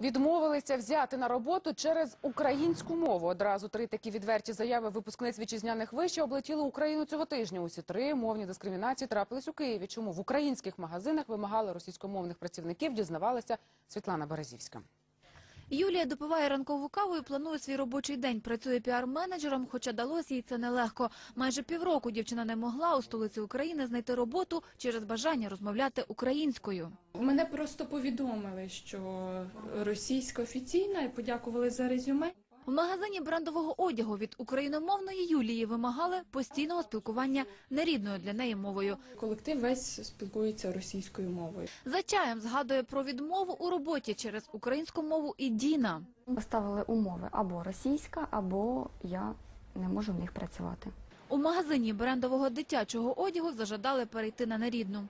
Відмовилися взяти на роботу через українську мову. Одразу три такі відверті заяви випускниць вітчизняних вишів облетіли Україну цього тижня. Усі три мовні дискримінації трапились у Києві. Чому в українських магазинах вимагали російськомовних працівників, дізнавалася Світлана Березівська. Юлія допиває ранкову каву і планує свій робочий день. Працює піар-менеджером, хоча далось їй це нелегко. Майже півроку дівчина не могла у столиці України знайти роботу через бажання розмовляти українською. Мене просто повідомили, що російська офіційна і подякували за резюме. В магазині брендового одягу від україномовної Юлії вимагали постійного спілкування нерідною для неї мовою. Колектив весь спілкується російською мовою. За чаєм згадує про відмову у роботі через українську мову і Діна. Поставили умови або російська, або я не можу в них працювати. У магазині брендового дитячого одягу зажадали перейти на нерідну.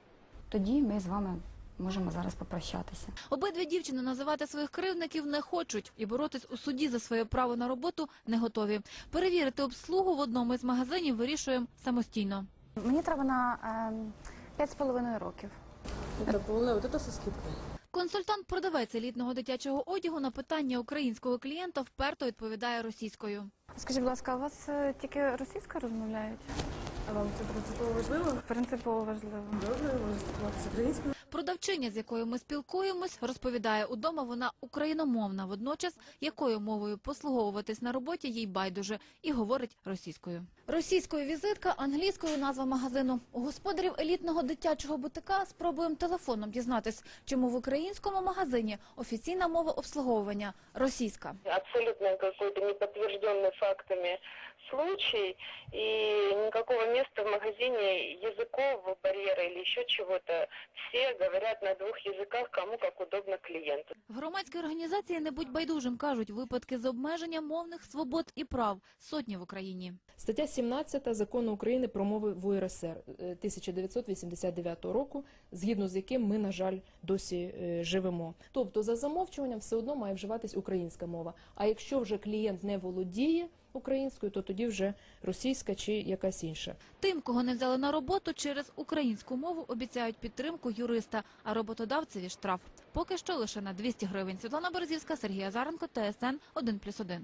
Тоді ми з вами можемо зараз попрощатися. Обидві дівчини називати своїх кривдників не хочуть і боротись у суді за своє право на роботу не готові. Перевірити обслугу в одному із магазинів вирішуємо самостійно. Мені треба на е, 5,5 років. Консультант-продавець елітного дитячого одягу на питання українського клієнта вперто відповідає російською. Скажіть, будь ласка, у вас е, тільки російською розмовляють? А вам це принципово важливо? Принципово важливо. Добре, може спілкуватися українською. Продавчиня, з якою ми спілкуємось, розповідає, удома вона україномовна, водночас якою мовою послуговуватись на роботі їй байдуже і говорить російською. Російською візитка, англійською назва магазину. У господарів елітного дитячого бутика спробуємо телефоном дізнатись, чому в українському магазині офіційна мова обслуговування російська. абсолютно какой-то фактами случай, и никакого места в магазине языков, барьера или еще чего-то. Все говорят на двух языках, кому как удобно клиенту. В громадській організації не будь байдужим кажуть, випадки з обмеження мовних свобод і прав сотні в Україні. Стаття 17 закону України про мови в УРСР е, 1989 року, згідно з яким ми, на жаль, досі е, живемо. Тобто, за замовчуванням все одно має вживатись українська мова. А якщо вже клієнт не володіє українською, то тоді вже російська чи якась інша. Тим, кого не взяли на роботу через українську мову, обіцяють підтримку юриста, а роботодавцеві штраф. Поки що лише на 200 гривень. Світлана Березівська, Сергій Азаренко, ТСН 1+,1.